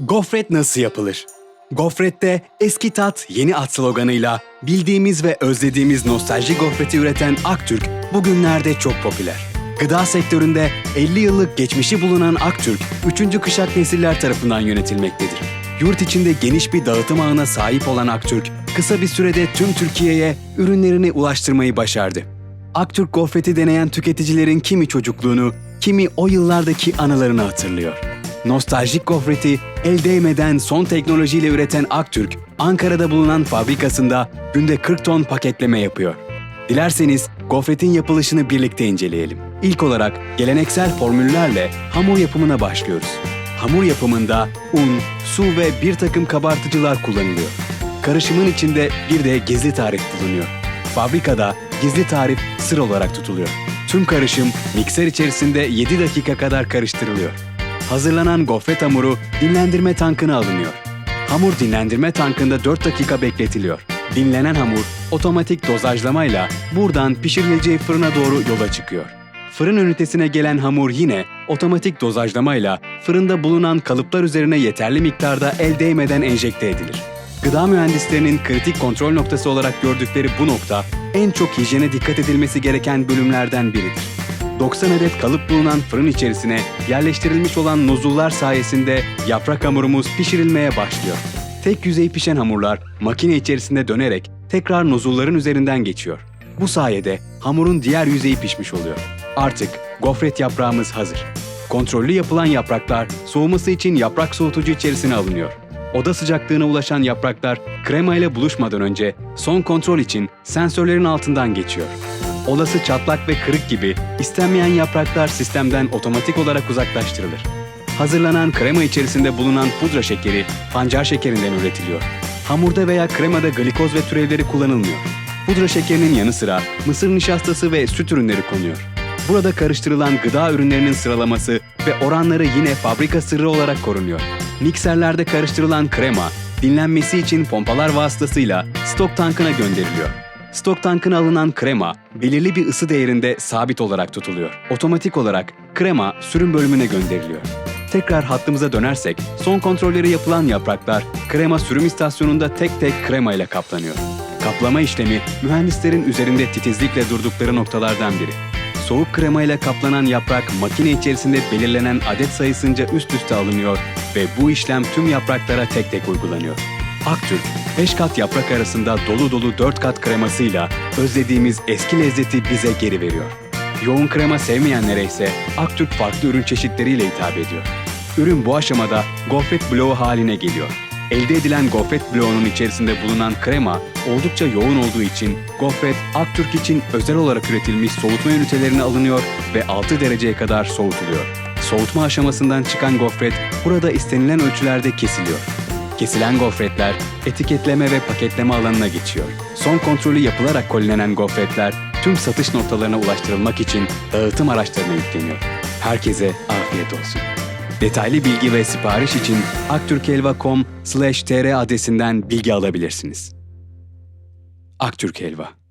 Gofret nasıl yapılır? Gofret'te eski tat yeni at sloganıyla bildiğimiz ve özlediğimiz nostalji gofreti üreten Aktürk bugünlerde çok popüler. Gıda sektöründe 50 yıllık geçmişi bulunan Aktürk, 3. kuşak nesiller tarafından yönetilmektedir. Yurt içinde geniş bir dağıtım ağına sahip olan Aktürk, kısa bir sürede tüm Türkiye'ye ürünlerini ulaştırmayı başardı. Aktürk gofreti deneyen tüketicilerin kimi çocukluğunu, kimi o yıllardaki anılarını hatırlıyor. Nostaljik gofreti el değmeden son teknolojiyle üreten Aktürk, Ankara'da bulunan fabrikasında günde 40 ton paketleme yapıyor. Dilerseniz gofretin yapılışını birlikte inceleyelim. İlk olarak geleneksel formüllerle hamur yapımına başlıyoruz. Hamur yapımında un, su ve bir takım kabartıcılar kullanılıyor. Karışımın içinde bir de gizli tarif bulunuyor. Fabrikada gizli tarif sır olarak tutuluyor. Tüm karışım mikser içerisinde 7 dakika kadar karıştırılıyor. Hazırlanan gofret hamuru dinlendirme tankına alınıyor. Hamur dinlendirme tankında 4 dakika bekletiliyor. Dinlenen hamur otomatik dozajlamayla buradan pişirileceği fırına doğru yola çıkıyor. Fırın ünitesine gelen hamur yine otomatik dozajlamayla fırında bulunan kalıplar üzerine yeterli miktarda el değmeden enjekte edilir. Gıda mühendislerinin kritik kontrol noktası olarak gördükleri bu nokta en çok hijyene dikkat edilmesi gereken bölümlerden biridir. 90 adet kalıp bulunan fırın içerisine yerleştirilmiş olan nozullar sayesinde yaprak hamurumuz pişirilmeye başlıyor. Tek yüzey pişen hamurlar makine içerisinde dönerek tekrar nozulların üzerinden geçiyor. Bu sayede hamurun diğer yüzeyi pişmiş oluyor. Artık gofret yaprağımız hazır. Kontrollü yapılan yapraklar soğuması için yaprak soğutucu içerisine alınıyor. Oda sıcaklığına ulaşan yapraklar krema ile buluşmadan önce son kontrol için sensörlerin altından geçiyor. Olası çatlak ve kırık gibi istenmeyen yapraklar sistemden otomatik olarak uzaklaştırılır. Hazırlanan krema içerisinde bulunan pudra şekeri pancar şekerinden üretiliyor. Hamurda veya kremada glikoz ve türevleri kullanılmıyor. Pudra şekerinin yanı sıra mısır nişastası ve süt ürünleri konuyor. Burada karıştırılan gıda ürünlerinin sıralaması ve oranları yine fabrika sırrı olarak korunuyor. Mikserlerde karıştırılan krema, dinlenmesi için pompalar vasıtasıyla stok tankına gönderiliyor. Stok tankına alınan krema belirli bir ısı değerinde sabit olarak tutuluyor. Otomatik olarak krema sürüm bölümüne gönderiliyor. Tekrar hattımıza dönersek son kontrolleri yapılan yapraklar krema sürüm istasyonunda tek tek krema ile kaplanıyor. Kaplama işlemi mühendislerin üzerinde titizlikle durdukları noktalardan biri. Soğuk krema ile kaplanan yaprak makine içerisinde belirlenen adet sayısınca üst üste alınıyor ve bu işlem tüm yapraklara tek tek uygulanıyor. Aktürk, 5 kat yaprak arasında dolu dolu 4 kat kremasıyla özlediğimiz eski lezzeti bize geri veriyor. Yoğun krema sevmeyenlere ise Aktürk farklı ürün çeşitleriyle hitap ediyor. Ürün bu aşamada gofret bloğu haline geliyor. Elde edilen gofret bloğunun içerisinde bulunan krema oldukça yoğun olduğu için gofret Aktürk için özel olarak üretilmiş soğutma ünitelerine alınıyor ve 6 dereceye kadar soğutuluyor. Soğutma aşamasından çıkan gofret burada istenilen ölçülerde kesiliyor. Kesilen gofretler etiketleme ve paketleme alanına geçiyor. Son kontrolü yapılarak kolilenen gofretler tüm satış noktalarına ulaştırılmak için dağıtım araçlarına yükleniyor. Herkese afiyet olsun. Detaylı bilgi ve sipariş için aktürkhelva.com/tr adresinden bilgi alabilirsiniz. Aktürk Helva